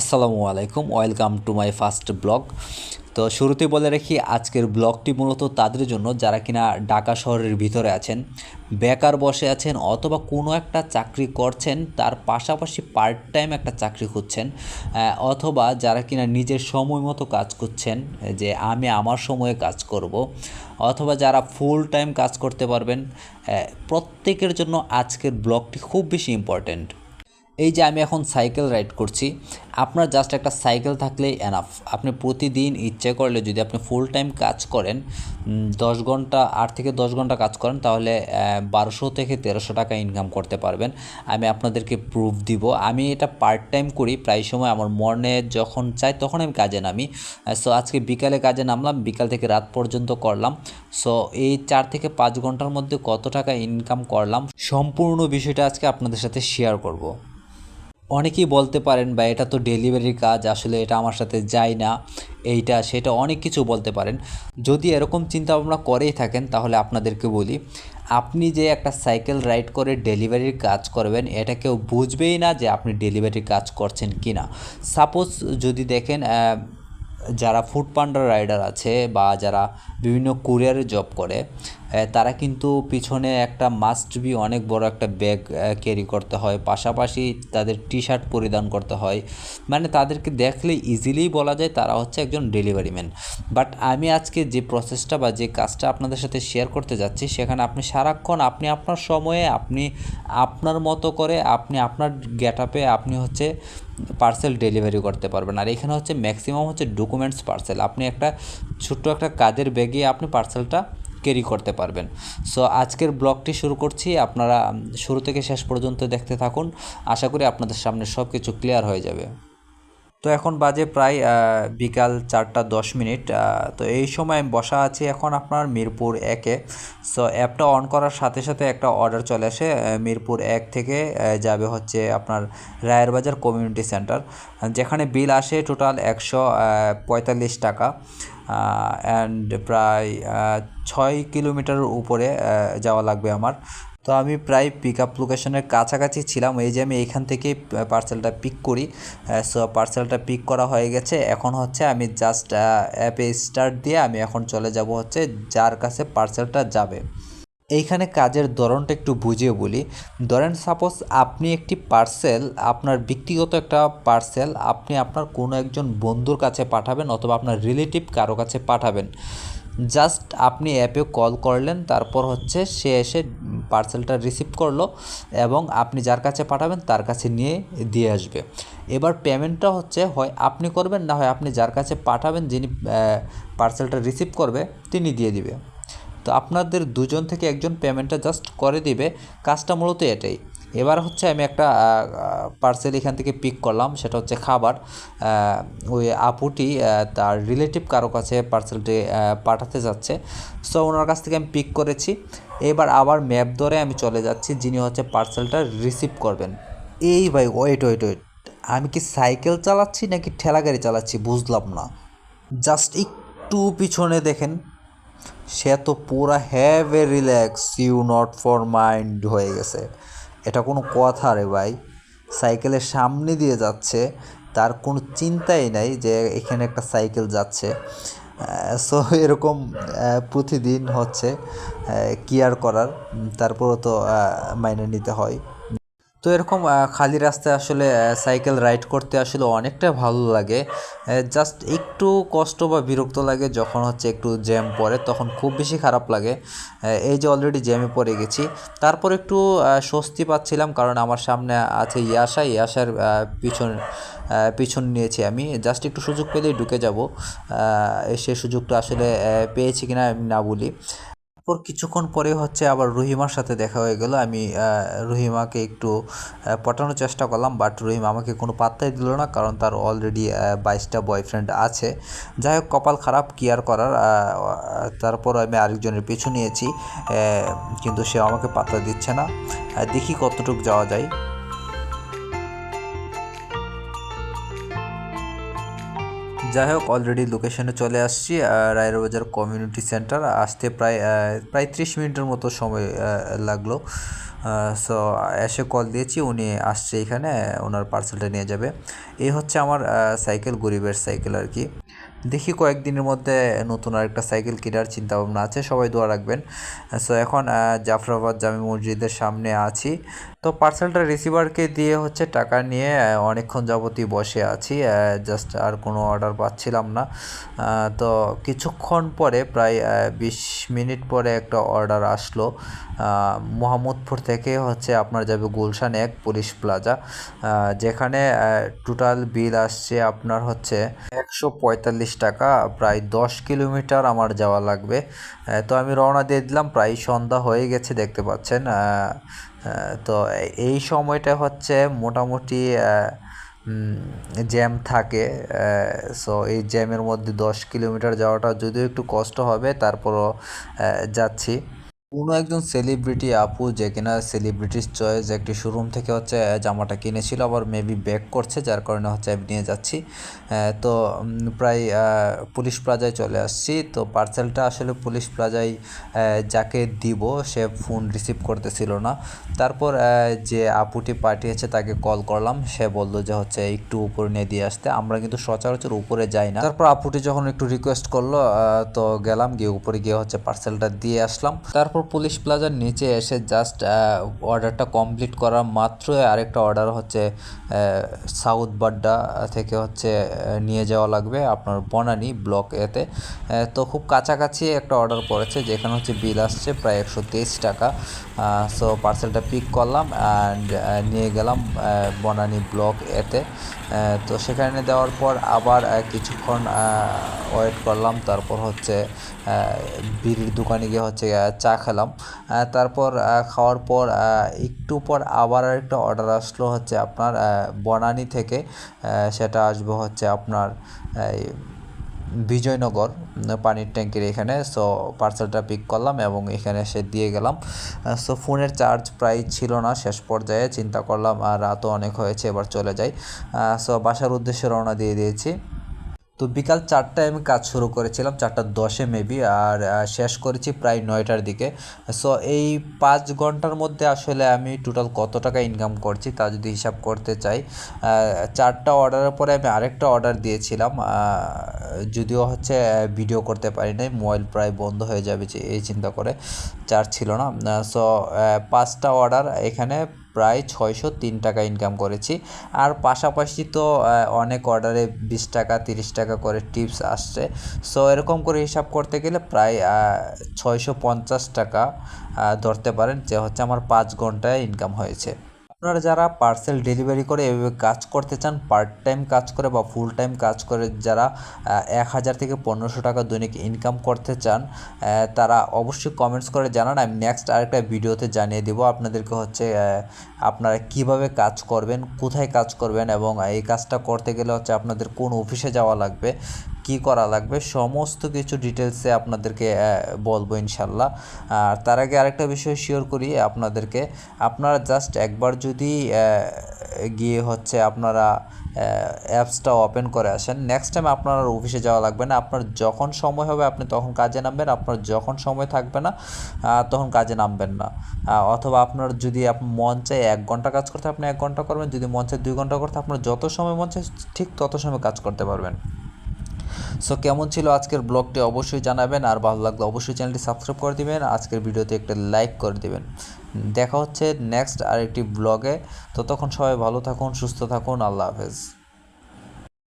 আসসালামু আলাইকুম, welcome to my first blog. তো শুরুতে বলে রাখি, আজকের ব্লগটি মূলত তাদের জন্য, যারা কিনা ঢাকা শহরের ভিতরে আছেন, বেকার বসে আছেন, অথবা কোনো একটা চাকরি করছেন, তার পাশাপাশি পার্ট টাইম একটা চাকরি খুঁজছেন অথবা যারা কিনা নিজের সময় মতো কাজ করছেন, যে আমি আমার সময়ে কাজ করব, অথবা যারা ফুল টাইম কাজ করতে পারবেন প্রত্যেকের জন্য আজকের ব্লগটি খুব বেশি ইম্পর্ট্যান্ট এই যে আমি এখন সাইকেল রাইড করছি, আপনার জাস্ট একটা সাইকেল থাকলেই এনাফ আপনি প্রতিদিন ইচ্ছে করলে যদি আপনি ফুল টাইম কাজ করেন দশ ঘণ্টা, আট থেকে দশ ঘণ্টা কাজ করেন, তাহলে বারোশো থেকে তেরোশো টাকা ইনকাম করতে পারবেন। আমি আপনাদেরকে প্রুফ দিব। আমি এটা পার্ট টাইম করি, প্রায় সময় আমার মর্নে যখন চাই তখন আমি কাজে নামি। সো আজকে বিকালে কাজে নামলাম, বিকাল থেকে রাত পর্যন্ত করলাম। সো এই চার থেকে পাঁচ ঘণ্টার মধ্যে কত টাকা ইনকাম করলাম, সম্পূর্ণ বিষয়টা আজকে আপনাদের সাথে শেয়ার করব। অনেকেই বলতে পারেন বা এটা তো ডেলিভারির কাজ, আসলে এটা আমার সাথে যায় না। এইটা, সেটা অনেক কিছু বলতে পারেন। যদি এরকম চিন্তা ভাবনা করেই থাকেন, তাহলে আপনাদেরকে বলি, আপনি যে একটা সাইকেল রাইড করে ডেলিভারির কাজ করবেন, এটা কেউ বুঝবেই না যে আপনি ডেলিভারির কাজ করছেন কি না সাপোজ যদি দেখেন যারা ফুড পান্ডার রাইডার আছে বা যারা বিভিন্ন কুরিয়ারে জব করে তারা কিন্তু পিছনে একটা মাস্ট বি অনেক বড় একটা ব্যাগ ক্যারি করতে হয়। পাশাপাশি তাদের টি শার্ট পরিধান করতে হয়। মানে তাদেরকে দেখলে ইজিলি বলা যায় তারা হচ্ছে একজন ডেলিভারি ম্যান বাট আমি আজকে যে প্রসেসটা বা যে কাজটা আপনাদের সাথে শেয়ার করতে যাচ্ছি, সেখানে আপনি সারাক্ষণ আপনি আপনার সময়ে, আপনি আপনার মতো করে, আপনি আপনার গেট আপে আপনি হচ্ছে পার্সেল ডেলিভারি করতে পারবেন। আর এখানে হচ্ছে ম্যাক্সিমাম হচ্ছে ডকুমেন্টস পার্সেল আপনি একটা ছোট্ট একটা কাজের ব্যাগে আপনি পার্সেলটা ক্যারি করতে পারবেন। সো আজকের ব্লগটি শুরু করছি। আপনারা শুরু থেকে শেষ পর্যন্ত দেখতে থাকুন। আশা করি আপনাদের সামনে সব কিছু ক্লিয়ার হয়ে যাবে। তো এখন বাজে প্রায় বিকাল চারটা দশ মিনিট তো এই সময় আমি বসা আছি এখন আপনার মিরপুর একে সো অ্যাপটা অন করার সাথে সাথে একটা অর্ডার চলে আসে মিরপুর এক থেকে যাবে হচ্ছে আপনার রায়ের বাজার কমিউনিটি সেন্টার যেখানে বিল আসে টোটাল একশো পঁয়তাল্লিশ টাকা অ্যান্ড প্রায় ছয় কিলোমিটারের উপরে যাওয়া লাগবে আমার। তো আমি প্রায় পিক আপ লোকেশনের কাছাকাছি ছিলাম। এই যে আমি এইখান থেকে পার্সেলটা পিক করি সো পার্সেলটা পিক করা হয়ে গেছে। এখন হচ্ছে আমি জাস্ট অ্যাপে স্টার্ট দিয়ে আমি এখন চলে যাব হচ্ছে যার কাছে পার্সেলটা যাবে। এইখানে কাজের ধরনটা একটু বুঝিয়ে বলি। ধরেন সাপোজ আপনি একটি পার্সেল আপনার ব্যক্তিগত একটা পার্সেল আপনি আপনার কোনো একজন বন্ধুর কাছে পাঠাবেন অথবা আপনার রিলেটিভ কারও কাছে পাঠাবেন। জাস্ট আপনি অ্যাপে কল করলেন, তারপর হচ্ছে সে এসে পার্সেলটা রিসিভ করল এবং আপনি যার কাছে পাঠাবেন তার কাছে নিয়ে দিয়ে আসবে। এবার পেমেন্টটা হচ্ছে হয় আপনি করবেন না হয় আপনি যার কাছে পাঠাবেন যিনি পার্সেলটা রিসিভ করবে তিনি দিয়ে দিবে। তো আপনাদের দুজন থেকে একজন পেমেন্টটা জাস্ট করে দিবে। কাজটা মূলত এটাই। এবার হচ্ছে আমি একটা পার্সেল এখান থেকে পিক করলাম, সেটা হচ্ছে খাবার। ওই আপুটি তার রিলেটিভ কারও কাছে পার্সেলটি পাঠাতে যাচ্ছে। সো ওনার কাছ থেকে আমি পিক করেছি। এবার আবার ম্যাপ ধরে আমি চলে যাচ্ছি, যিনি হচ্ছে পার্সেলটা রিসিভ করবেন। এই ভাই ওয়েট ওয়েট ওয়েট আমি কি সাইকেল চালাচ্ছি নাকি ঠেলা গাড়ি চালাচ্ছি বুঝলাম না। জাস্ট একটু পিছনে দেখেন। সে তো পুরা have a relax you not for mind হয়ে গেছে। এটা কোনো কথা রে ভাই। সাইকেলের সামনে দিয়ে যাচ্ছে, তার কোনো চিন্তাই নাই যে এখানে একটা সাইকেল যাচ্ছে। সো এরকম প্রতিদিন হচ্ছে কেয়ার করার তারপরও তো মাইনে নিতে হয়। তো এরকম খালি রাস্তায় আসলে সাইকেল রাইড করতে আসলে অনেকটা ভালো লাগে। জাস্ট একটু কষ্ট বা বিরক্ত লাগে যখন হচ্ছে একটু জ্যাম পড়ে, তখন খুব বেশি খারাপ লাগে। এই যে অলরেডি জ্যামে পড়ে গেছি। তারপর একটু স্বস্তি পাচ্ছিলাম কারণ আমার সামনে আছে ইয়াশা ইয়াশার পিছন পিছন নিয়েছি আমি। জাস্ট একটু সুযোগ পেলেই ঢুকে যাব। সে সুযোগটা আসলে পেয়েছি কিনা আমি না বলি। তারপর কিছুক্ষণ পরে হচ্ছে আবার রহিমার সাথে দেখা হয়ে গেল। আমি রহিমাকে একটু পটানোর চেষ্টা করলাম বাট রহিমা আমাকে কোনো পাত্তাই দিল না, কারণ তার অলরেডি বাইশটা বয়ফ্রেন্ড আছে। যাই হোক, কপাল খারাপ কেয়ার করার তারপর আমি আরেকজনের পিছু নিয়েছি কিন্তু সে আমাকে পাত্তা দিচ্ছে না। দেখি কতটুকু যাওয়া যায়। যাই হোক অলরেডি লোকেশনে চলে আসছি রায়েরবাজার কমিউনিটি সেন্টার আসতে প্রায় প্রায় ত্রিশ মিনিটের মতো সময় লাগল। সো এসে কল দিয়েছি, উনি আসছে এখানে, ওনার পার্সেলটা নিয়ে যাবে। এই হচ্ছে আমার সাইকেল গরিবের সাইকেল আর কি। দেখি কয়েকদিনের মধ্যে নতুন আরেকটা সাইকেল কেনার চিন্তা ভাবনা আছে, সবাই দোয়া রাখবেন। সো এখন জাফরাবাদ জামি মসজিদের সামনে আছি। তো পার্সেলটা রিসিভারকে দিয়ে হচ্ছে টাকা নিয়ে অনেকক্ষণ যাবতই বসে আছি জাস্ট আর কোনো অর্ডার পাচ্ছিলাম না। তো কিছুক্ষণ পরে, প্রায় বিশ মিনিট পরে একটা অর্ডার আসলো। মোহাম্মদপুর থেকে হচ্ছে আপনার যাবে গুলশান এক পুলিশ প্লাজা যেখানে টোটাল বিল আসছে আপনার হচ্ছে একশো পঁয়তাল্লিশ টাকা, প্রায় দশ কিলোমিটার আমার যাওয়া লাগবে। তো আমি রওনা দিয়ে দিলাম, প্রায় সন্ধ্যা হয়ে গেছে, দেখতে পাচ্ছেন। তো এই সময়টা হচ্ছে মোটামুটি জ্যাম থাকে। সো এই জ্যামের মধ্যে দশ কিলোমিটার যাওয়াটা যদিও একটু কষ্ট হবে, তারপরও যাচ্ছি। কোনো একজন সেলিব্রিটি আপু যে কিনা সেলিব্রিটির চয়েস একটি শোরুম থেকে হচ্ছে জামাটা কিনেছিল, আবার মেবি ব্যাক করছে, যার কারণে হচ্ছে আমি নিয়ে যাচ্ছি। তো প্রায় পুলিশ প্লাজায় চলে আসছি। তো পার্সেলটা আসলে পুলিশ প্লাজায় যাকে দিব, সে ফোন রিসিভ করতেছিল না। তারপর যে আপুটি পাঠিয়েছে, তাকে কল করলাম। সে বলল যে হচ্ছে, একটু উপরে নিয়ে দিয়ে আসতে। আমরা কিন্তু সচরাচর উপরে যাই না। তারপর আপুটি যখন একটু রিকোয়েস্ট করল তো গেলাম, গিয়ে উপরে গিয়ে হচ্ছে পার্সেলটা দিয়ে আসলাম। তারপর পুলিশ প্লাজার নিচে এসে জাস্ট অর্ডারটা কমপ্লিট করা মাত্রই আরেকটা অর্ডার হচ্ছে সাউথ বাড্ডা থেকে হচ্ছে নিয়ে যাওয়া লাগবে আপনার বনানি ব্লক এতে তো। খুব কাছাকাছি একটা অর্ডার পড়েছে যেখানে হচ্ছে বিল আসছে প্রায় একশো তেইশ টাকা। সো পার্সেলটা পিক করলাম অ্যান্ড নিয়ে গেলাম বনানি ব্লক এতে তো। সেখানে দেওয়ার পর আবার কিছুক্ষণ ওয়েট করলাম। তারপর হচ্ছে বিড়ির দোকানে গিয়ে হচ্ছে চা খেলাম। তারপর খাওয়ার পর একটু পর আবার আরেকটা অর্ডার আসলো হচ্ছে আপনার বনানী থেকে। সেটা আসবে হচ্ছে আপনার বিজয়নগর পানির ট্যাঙ্কির এখানে। সো পার্সেলটা পিক করলাম এবং এখানে এসে দিয়ে গেলাম। সো ফোনের চার্জ প্রায় ছিল না, শেষ পর্যায়ে চিন্তা করলাম আর রাতও অনেক হয়েছে, এবার চলে যাই। সো বাসার উদ্দেশ্যে রওনা দিয়ে দিয়েছি। তো বিকাল চারটায় আমি কাজ শুরু করেছিলাম, চারটা দশে মেবি আর শেষ করেছি প্রায় নয়টার দিকে। সো এই পাঁচ ঘণ্টার মধ্যে আসলে আমি টোটাল কত টাকা ইনকাম করছি তা যদি হিসাব করতে চাই চারটা অর্ডারের পরে আমি আরেকটা অর্ডার দিয়েছিলাম যদিও হচ্ছে ভিডিও করতে পারি নাই মোবাইল প্রায় বন্ধ হয়ে যাবে এই চিন্তা করে চার ছিল না। সো পাঁচটা অর্ডার এখানে প্রায় ছয়শো তিন টাকা ইনকাম করেছি। আর পাশাপাশি তো অনেক অর্ডারে বিশ টাকা, তিরিশ টাকা করে টিপস আসছে। সো এরকম করে হিসাব করতে গেলে প্রায় ছয়শো পঞ্চাশ টাকা ধরতে পারেন যে হচ্ছে আমার পাঁচ ঘন্টায় ইনকাম হয়েছে। আপনারা যারা পার্সেল ডেলিভারি করে এভাবে কাজ করতে চান পার্ট টাইম কাজ করে বা ফুল টাইম কাজ করে, যারা এক হাজার থেকে পনেরোশো টাকা দৈনিক ইনকাম করতে চান তারা অবশ্যই কমেন্টস করে জানান। আমি নেক্সট আরেকটা ভিডিওতে জানিয়ে দেবো আপনাদেরকে হচ্ছে আপনারা কীভাবে কাজ করবেন, কোথায় কাজ করবেন এবং এই কাজটা করতে গেলে হচ্ছে আপনাদের কোন অফিসে যাওয়া লাগবে। কি করা লাগবে? সমস্ত কিছু ডিটেলসে আপনাদেরকে বলব ইনশাল্লাহ। আর তার আগে আরেকটা বিষয় শিওর করি আপনাদেরকে। আপনারা জাস্ট একবার যদি গিয়ে হচ্ছে আপনারা অ্যাপসটা ওপেন করে আসেন নেক্সট টাইম আপনার অফিসে যাওয়া লাগবে না। আপনার যখন সময় হবে, আপনি তখন কাজে নামবেন। আপনার যখন সময় থাকবে না তখন কাজে নামবেন না। অথবা আপনার যদি মন চায় এক ঘণ্টা কাজ করতে, আপনি এক ঘণ্টা করবেন। যদি মন চায় দুই ঘণ্টা করতে, আপনার যত সময় মন চায়, ঠিক তত সময় কাজ করতে পারবেন। সো কেমন ছিল আজকের ব্লগটি অবশ্যই জানাবেন, আর ভালো লাগলে অবশ্যই চ্যানেলটি সাবস্ক্রাইব করে দিবেন, আজকের ভিডিওতে একটা লাইক করে দিবেন। দেখা হচ্ছে নেক্সট আরেকটি ব্লগে, ততক্ষণ সবাই ভালো থাকুন, সুস্থ থাকুন, আল্লাহ হাফেজ।